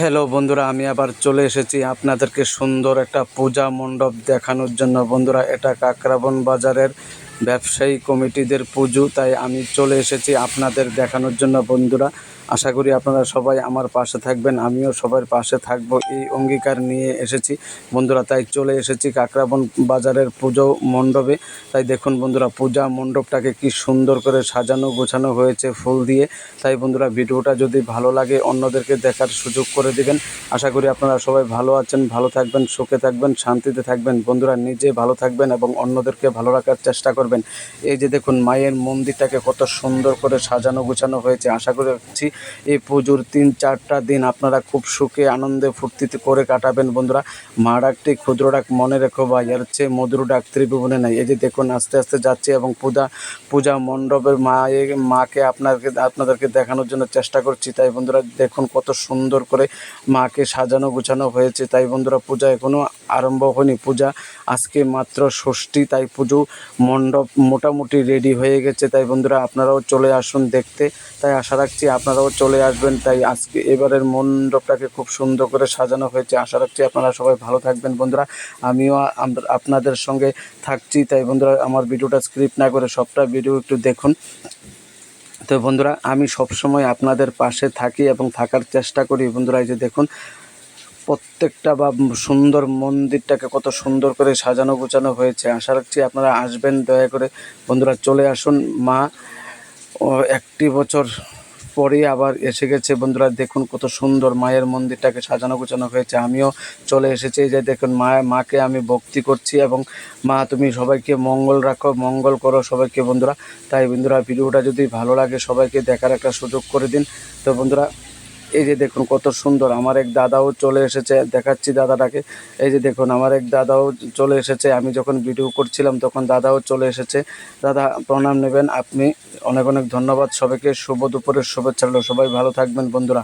Hello বন্ধুরা, আমি আবার চলে এসেছি আপনাদেরকে সুন্দর একটা পূজা মণ্ডপ দেখানোর জন্য। বন্ধুরা, এটা কাকরাবন বাজারের ব্যবসায়ী কমিটিদের পুজো, তাই আমি চলে এসেছি আপনাদের দেখানোর জন্য, বন্ধুরা। আশা করি আপনারা সবাই আমার পাশে থাকবেন, আমিও সবার পাশে থাকব, এই অঙ্গীকার নিয়ে এসেছি। বন্ধুরা, তাই চলে এসেছি কাকরাবন বাজারের পুজো মণ্ডপে। তাই দেখুন বন্ধুরা, পূজা মণ্ডপটাকে কি সুন্দর করে সাজানো, গোছানো হয়েছে ফুল দিয়ে। তাই বন্ধুরা, ভিডিওটা যদি ভালো লাগে, অন্যদেরকে দেখার সুযোগ করে দিবেন। আশা করি আপনারা সবাই ভালো আছেন, ভালো থাকবেন, সুখে থাকবেন, শান্তিতে থাকবেন। বন্ধুরা, নিজে ভালো থাকবেন এবং অন্যদেরকে ভালো রাখার চেষ্টা করবেন। এই যে দেখুন, মায়ের মন্দিরটাকে কত সুন্দর করে সাজানো গোছানো হয়েছে। আশা করছি এই পুজোর তিন চারটা দিন আপনারা খুব সুখে, আনন্দে, ফুর্তিতে করে কাটাবেন বন্ধুরা। মা ডাকটি ক্ষুদ্র ডাক মনে রেখো বা এর চেয়ে মধুর ডাক ত্রিভুবনে নাই। এই যে দেখুন, আস্তে আস্তে যাচ্ছে এবং পূজা পূজা মণ্ডপের মায়ের, মাকে আপনাকে, আপনাদেরকে দেখানোর জন্য চেষ্টা করছি। তাই বন্ধুরা, দেখুন কত সুন্দর করে মাকে সাজানো গোছানো হয়েছে। তাই বন্ধুরা, পূজা এখনও আরম্ভ হয়নি। পূজা আজকে মাত্র ষষ্ঠী, তাই পুজো মণ্ডপ মোটামুটি রেডি হয়ে গেছে। তাই বন্ধুরা, আপনারাও চলে আসুন দেখতে। তাই আশা রাখছি আপনারাও চলে আসবেন। তাই আজকে এবারের মণ্ডপটাকে খুব সুন্দর করে সাজানো হয়েছে। আশা রাখছি আপনারা সবাই ভালো থাকবেন বন্ধুরা। আমিও আপনাদের সঙ্গে থাকছি। তাই বন্ধুরা, আমার ভিডিওটা স্ক্রিপ্ট না করে সবটা ভিডিও একটু দেখুন। তো বন্ধুরা, আমি সবসময় আপনাদের পাশে থাকি এবং থাকার চেষ্টা করি। বন্ধুরা, এই যে দেখুন প্রত্যেকটা বা সুন্দর মন্দিরটাকে কত সুন্দর করে সাজানো গোছানো হয়েছে। আশা রাখছি আপনারা আসবেন, দয়া করে বন্ধুরা চলে আসুন। মা একটি বছর পরে আবার এসে গেছে। বন্ধুরা দেখুন কত সুন্দর মায়ের মন্দিরটাকে সাজানো গোছানো হয়েছে। আমিও চলে এসেছি। যে দেখুন মা, মাকে আমি ভক্তি করছি এবং মা, তুমি সবাইকে মঙ্গল রাখো, মঙ্গল করো সবাইকে বন্ধুরা। তাই বন্ধুরা, ভিডিওটা যদি ভালো লাগে সবাইকে দেখার একটা সুযোগ করে দিন। তো বন্ধুরা এই যে দেখুন কত সুন্দর, আমার এক দাদাও চলে এসেছে, দেখাচ্ছি দাদাটাকে। এই যে দেখুন, আমার এক দাদাও চলে এসেছে, আমি যখন ভিডিও করছিলাম তখন দাদাও চলে এসেছে। দাদা, প্রণাম নেবেন, আপনি অনেক অনেক ধন্যবাদ, সবাইকে শুভ দুপুরের শুভেচ্ছা। সবাই ভালো থাকবেন বন্ধুরা।